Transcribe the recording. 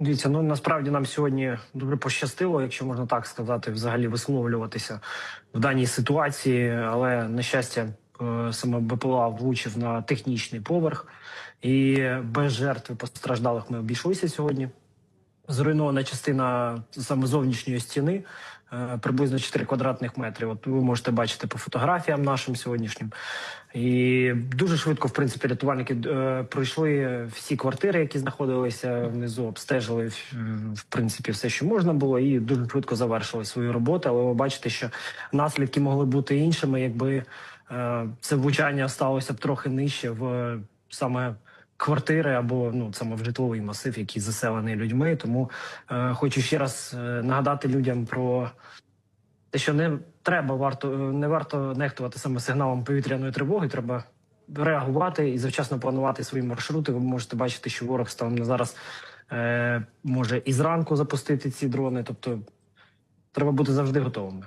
Дивіться, ну насправді нам сьогодні дуже пощастило, якщо можна так сказати, взагалі висловлюватися в даній ситуації. Але на щастя, е, саме БПЛА влучив на технічний поверх, і без жертв постраждалих ми обійшлися сьогодні. Зруйнована частина саме зовнішньої стіни, е, приблизно 4 квадратних метри. От ви можете бачити по фотографіям нашим сьогоднішнім. І дуже швидко, в принципі, рятувальники е, пройшли всі квартири, які знаходилися внизу, обстежили в, в принципі все, що можна було, і дуже швидко завершили свою роботу. Але ви бачите, що наслідки могли бути іншими, якби е, це влучання сталося б трохи нижче в е, саме квартири або ну саме в житловий масив, який заселений людьми. Тому е, хочу ще раз е, нагадати людям про те, що не треба варто е, не варто нехтувати саме сигналом повітряної тривоги. Треба реагувати і завчасно планувати свої маршрути. Ви можете бачити, що ворог станом на зараз е, може і зранку запустити ці дрони. Тобто треба бути завжди готовими.